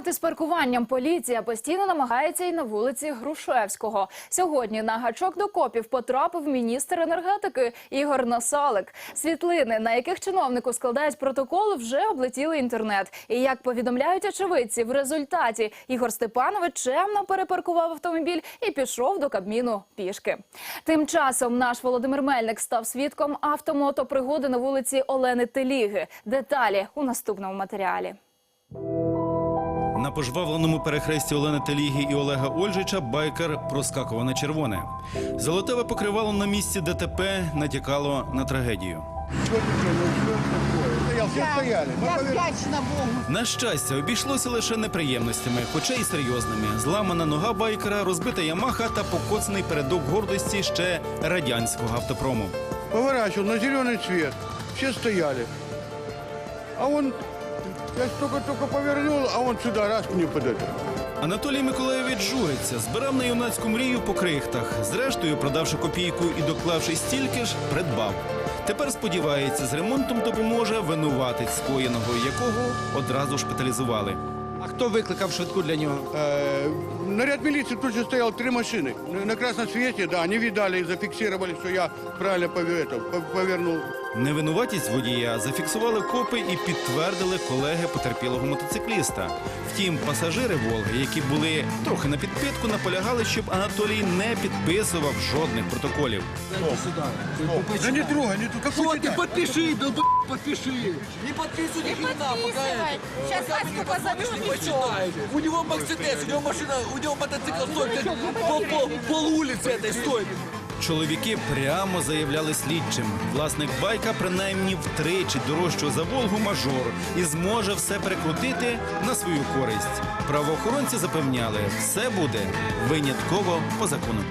Проблеми з паркуванням поліція постійно намагається і на вулиці Грушевського. Сьогодні на гачок до копів потрапив міністр енергетики Ігор Насалик. Світлини, на яких чиновнику складають протоколи, вже облетіли інтернет. І як повідомляють очевидці, в результаті Ігор Степанович чемно перепаркував автомобіль і пішов до Кабміну пішки. Тим часом наш Володимир Мельник став свідком автомотопригоди на вулиці Олени Теліги. Деталі у наступному матеріалі. На пожвавленому перехресті Олени Теліги і Олега Ольжича байкер проскакував на червоне. Золотеве покривало на місці ДТП натякало на трагедію. На щастя, обійшлося лише неприємностями, хоча й серйозними. Зламана нога байкера, розбита ямаха та покоцаний передок гордості ще радянського автопрому. Поворачивал на зеленый цвет. Все стояли. А он, я только-только повернул, а он сюда раз мне под это. Анатолій Миколаєвич журиться, збирав на юнацьку мрію по крихтах. Зрештою, продавши копійку і доклавши стільки ж, придбав. Тепер сподівається, з ремонтом допоможе винуватець скоєного, якого одразу шпиталізували. А хто викликав швидку для нього? Э, наряд милиции тут же стоял три машины. На, на красном свете, да, они видали и зафиксировали, что я правильно пове- это, по- повернул. Невинуватість водія зафіксували копи і підтвердили колеги потерпілого мотоцикліста. Втім, пасажири Волги, які були трохи на підпитку, наполягали, щоб Анатолій не підписував жодних протоколів. Да не трогай, не трогай. Какой Вот ты подпиши, долб... подпиши. Не подписывай ни хрена, пока это. Сейчас Ваську позовешь и все. Почитай. У него Мерседес, у него машина, у него мотоцикл стоит, как пол, пол, пол улицы этой стоит. Чоловіки прямо заявляли слідчим. Власник байка принаймні втричі дорожчого за Волгу мажор і зможе все прикрутити на свою користь. Правоохоронці запевняли, все буде винятково по закону.